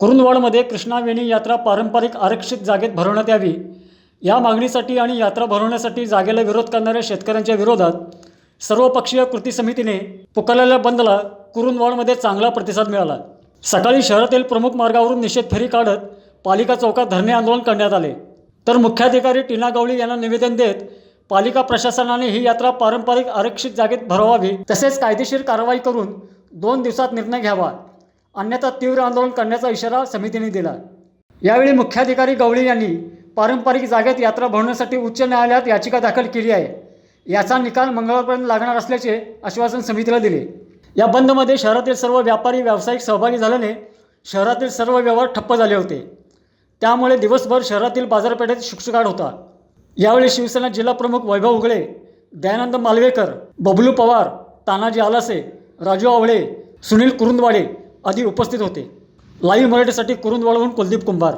कुरुंदवाडमध्ये कृष्णावेणी यात्रा पारंपरिक आरक्षित जागेत भरवण्यात यावी. या मागणीसाठी आणि यात्रा भरवण्यासाठी जागेला विरोध करणाऱ्या शेतकऱ्यांच्या विरोधात सर्वपक्षीय कृती समितीने पुकारलेल्या बंदला कुरुंदवाडमध्ये चांगला प्रतिसाद मिळाला. सकाळी शहरातील प्रमुख मार्गावरून निषेध फेरी काढत पालिका चौकात धरणे आंदोलन करण्यात आले. तर मुख्याधिकारी टीना गवळी यांना निवेदन देत पालिका प्रशासनाने ही यात्रा पारंपरिक आरक्षित जागेत भरवावी तसेच कायदेशीर कारवाई करून दोन दिवसात निर्णय घ्यावा. अन्यथा तीव्र आंदोलन करण्याचा इशारा समितीने दिला. यावेळी मुख्याधिकारी गवळी यांनी पारंपरिक जागेत यात्रा भरवण्यासाठी उच्च न्यायालयात याचिका दाखल केली आहे. याचा निकाल मंगळवारपर्यंत लागणार असल्याचे आश्वासन समितीला दिले. या बंदमध्ये शहरातील सर्व व्यापारी व्यावसायिक सहभागी झाल्याने शहरातील सर्व व्यवहार ठप्प झाले होते. त्यामुळे दिवसभर शहरातील बाजारपेठेत शुकशुकाट होता. यावेळी शिवसेना जिल्हाप्रमुख वैभव उगळे दयानंद मालवेकर बबलू पवार तानाजी आलासे राजू आवळे सुनील कुरुंदवाडे आदी उपस्थित होते. लाईव्ह मराठीसाठी कुरुंदवाडहून कुलदीप कुंभार.